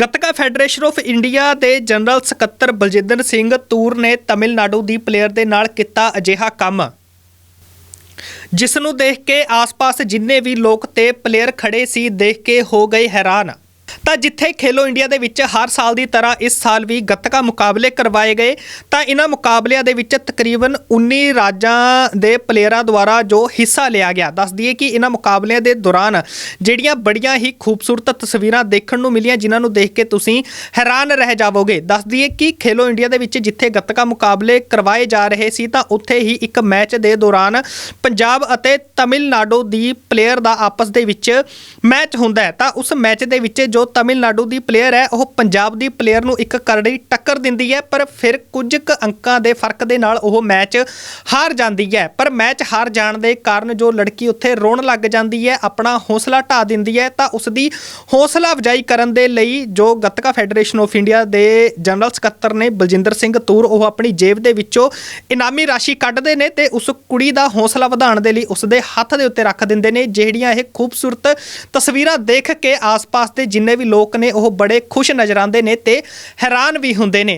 Gatka federation of India ਦੇ general ਸਕੱਤਰ ਬਲਜਿੰਦਰ ਸਿੰਘ ਤੂਰ ਨੇ ਤਮਿਲਨਾਡੂ ਦੀ ਪਲੇਅਰ ਦੇ ਨਾਲ ਕੀਤਾ ਅਜਿਹਾ ਕੰਮ। ਜਿਸ ਨੂੰ ਦੇਖ ਕੇ ਆਸ-ਪਾਸ ਜਿੰਨੇ ਵੀ ਲੋਕ ਤੇ ਪਲੇਅਰ ਖੜੇ ਸੀ, ਦੇਖ ਕੇ ਹੋ ਗਏ ਹੈਰਾਨ। ਤਾਂ ਜਿੱਥੇ ਖੇਲੋ ਇੰਡੀਆ ਦੇ ਵਿੱਚ ਹਰ ਸਾਲ ਦੀ ਤਰ੍ਹਾਂ ਇਸ ਸਾਲ ਵੀ ਗੱਤਕਾ ਮੁਕਾਬਲੇ ਕਰਵਾਏ ਗਏ, ਤਾਂ ਇਹਨਾਂ ਮੁਕਾਬਲਿਆਂ ਦੇ ਵਿੱਚ ਤਕਰੀਬਨ 19 ਰਾਜਾਂ ਦੇ ਪਲੇਅਰਾਂ ਦੁਆਰਾ ਜੋ ਹਿੱਸਾ ਲਿਆ ਗਿਆ। ਦੱਸ ਦਈਏ ਕਿ ਇਹਨਾਂ ਮੁਕਾਬਲਿਆਂ ਦੇ ਦੌਰਾਨ ਜਿਹੜੀਆਂ ਬੜੀਆਂ ਹੀ ਖੂਬਸੂਰਤ ਤਸਵੀਰਾਂ ਦੇਖਣ ਨੂੰ ਮਿਲੀਆਂ, ਜਿਨ੍ਹਾਂ ਨੂੰ ਦੇਖ ਕੇ ਤੁਸੀਂ ਹੈਰਾਨ ਰਹਿ ਜਾਵੋਗੇ। ਦੱਸ ਦਈਏ ਕਿ ਖੇਲੋ ਇੰਡੀਆ ਦੇ ਵਿੱਚ ਜਿੱਥੇ ਗੱਤਕਾ ਮੁਕਾਬਲੇ ਕਰਵਾਏ ਜਾ ਰਹੇ ਸੀ, ਤਾਂ ਉੱਥੇ ਹੀ ਇੱਕ ਮੈਚ ਦੇ ਦੌਰਾਨ ਪੰਜਾਬ ਅਤੇ ਤਮਿਲਨਾਡੂ ਦੀ ਪਲੇਅਰ ਦਾ ਆਪਸ ਦੇ ਵਿੱਚ ਮੈਚ ਹੁੰਦਾ ਹੈ। ਤਾਂ ਉਸ ਮੈਚ ਦੇ ਵਿੱਚ ਜੋ ਤਾਮਿਲਨਾਡੂ ਦੀ ਪਲੇਅਰ ਹੈ। ਉਹ ਪੰਜਾਬ ਦੀ ਪਲੇਅਰ ਨੂੰ ਇੱਕ ਕਰੜੀ ਟੱਕਰ ਦਿੰਦੀ ਹੈ, ਪਰ ਫਿਰ ਕੁਝ ਕੁ ਅੰਕਾਂ ਦੇ ਫ਼ਰਕ ਦੇ ਨਾਲ ਉਹ ਮੈਚ ਹਾਰ ਜਾਂਦੀ ਹੈ। ਪਰ ਮੈਚ ਹਾਰ ਜਾਣ ਦੇ ਕਾਰਨ ਜੋ ਲੜਕੀ ਉੱਥੇ ਰੋਣ ਲੱਗ ਜਾਂਦੀ ਹੈ, ਆਪਣਾ ਹੌਸਲਾ ਢਾ ਦਿੰਦੀ ਹੈ, ਤਾਂ ਉਸ ਦੀ ਹੌਸਲਾ ਅਫਜਾਈ ਕਰਨ ਦੇ ਲਈ ਜੋ ਗੱਤਕਾ ਫੈਡਰੇਸ਼ਨ ਆਫ ਇੰਡੀਆ ਦੇ ਜਨਰਲ ਸਕੱਤਰ ਨੇ ਬਲਜਿੰਦਰ ਸਿੰਘ ਤੂਰ, ਉਹ ਆਪਣੀ ਜੇਬ ਦੇ ਵਿੱਚੋਂ ਇਨਾਮੀ ਰਾਸ਼ੀ ਕੱਢਦੇ ਨੇ ਤੇ ਉਸ ਕੁੜੀ ਦਾ ਹੌਸਲਾ ਵਧਾਉਣ ਦੇ ਲਈ ਉਸ ਦੇ ਹੱਥ ਦੇ ਉੱਤੇ ਰੱਖ ਦਿੰਦੇ ਨੇ, ਜਿਹੜੀਆਂ ਇਹ ਖੂਬਸੂਰਤ ਤਸਵੀਰਾਂ ਦੇਖ ਕੇ ਆਸ-ਪਾਸ ਦੇ ਜਿੰਨੇ ਵੀ ਲੋਕ ਨੇ ਉਹ ਬੜੇ ਖੁਸ਼ ਨਜ਼ਰ ਆਉਂਦੇ ਨੇ ਤੇ ਹੈਰਾਨ ਵੀ ਹੁੰਦੇ ਨੇ।